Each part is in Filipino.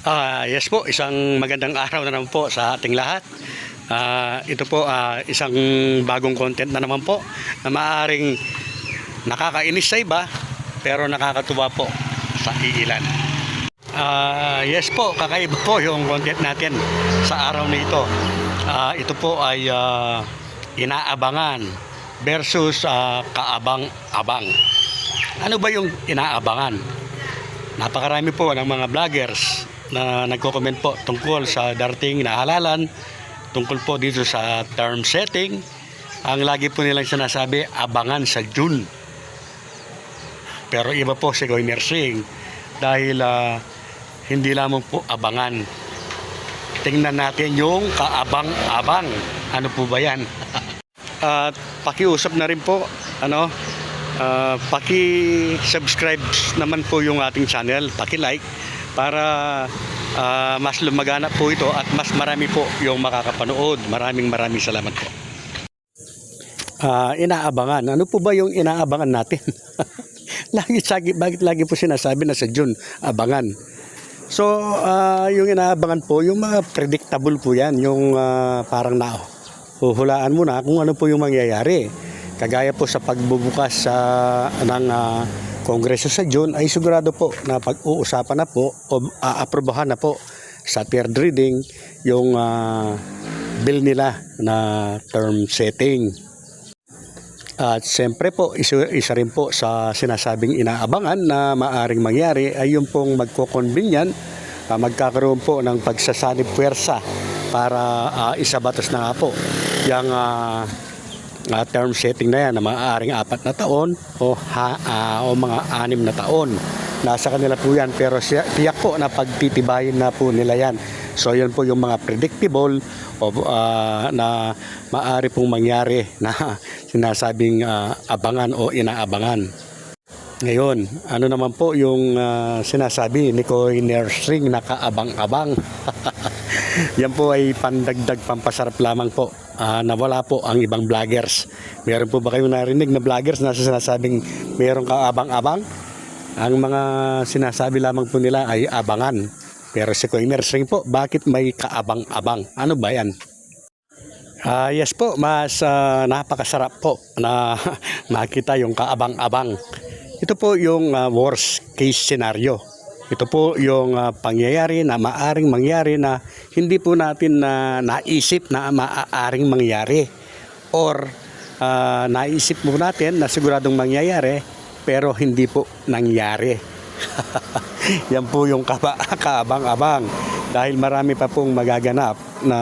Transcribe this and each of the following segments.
Ah, yes po, isang magandang araw na naman po sa ating lahat. Ah, ito po ah, isang bagong content na naman po na maaaring nakakainis sa iba pero nakakatuwa po sa iilan. Ah, yes po, kakaiba po yung content natin sa araw na ito. Ah, ito po ay ah, inaabangan versus ah, kaabang-abang. Ano ba yung inaabangan? Napakarami po ng mga vloggers na nagko-comment po tungkol sa darating na halalan, tungkol po dito sa term setting. Ang lagi po nilang sinasabi, abangan sa June. Pero iba po si Goy Mersing dahil ah, hindi lamang po abangan. Tingnan natin yung kaabang-abang. Ano po ba yan? At pakiusap na rin po, ano, ah, paki-subscribe naman po yung ating channel, paki-like para ah, mas lumagana po ito at mas marami po yung makakapanood. Maraming maraming salamat po. Ah, inaabangan. Ano po ba yung inaabangan natin? lagi sagi, bakit lagi po sinasabi na sa June abangan? So, ah, yung inaabangan po, yung mga predictable po yan, yung ah, parang na huhulaan mo na kung ano po yung mangyayari. Kagaya po sa pagbubukas sa ng ah, Kongreso sa June ay sigurado po na pag-uusapan na po o aaprobahan na po sa third reading yung ah, bill nila na term setting. At siyempre po, isa, isa rin po sa sinasabing inaabangan na maaring mangyari ay yung pong magko-convene yan, ah, magkakaroon po ng pagsasanib puwersa para ah, isabatas na nga po yung ah, ah, term setting na yan na maaaring apat na taon o, ha, ah, o mga anim na taon. Nasa kanila po yan pero siya, tiyak po na pagtitibayin na po nila yan. So yan po yung mga predictable o ah, na maaari pong mangyari na sinasabing ah, abangan o inaabangan. Ngayon, ano naman po yung ah, sinasabi ni Koy Nersing na kaabang-abang? Yan po ay pandagdag pampasarap lamang po. Ah, nawala po ang ibang vloggers. Meron po ba kayong narinig na vloggers na sinasabing meron kaabang-abang? Ang mga sinasabi lamang po nila ay abangan. Pero si Koy Nersing po, bakit may kaabang-abang? Ano ba yan? Ah, yes po, mas ah, napakasarap po na makita yung kaabang-abang. Ito po yung ah, worst case scenario. Ito po yung ah, pangyayari na maaring mangyari na hindi po natin na naisip na maaaring mangyari. Or ah, naisip po natin na siguradong mangyayari pero hindi po nangyari. Yan po yung kaba, kaabang-abang dahil marami pa pong magaganap na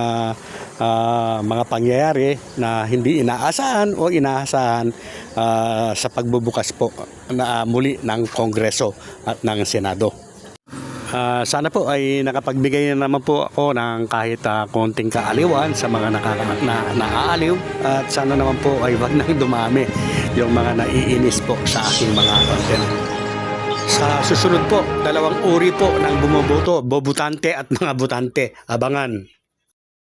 ah, mga pangyayari na hindi inaasahan o inaasahan ah, sa pagbubukas po na muli ng Kongreso at ng Senado. Ah, sana po ay nakapagbigay na naman po ako ng kahit ah, konting kaaliwan sa mga nakaka na, naaaliw at sana naman po ay wag nang dumami yung mga naiinis po sa aking mga content. Sa susunod po, dalawang uri po ng bumoboto, bobutante at mga butante. Abangan.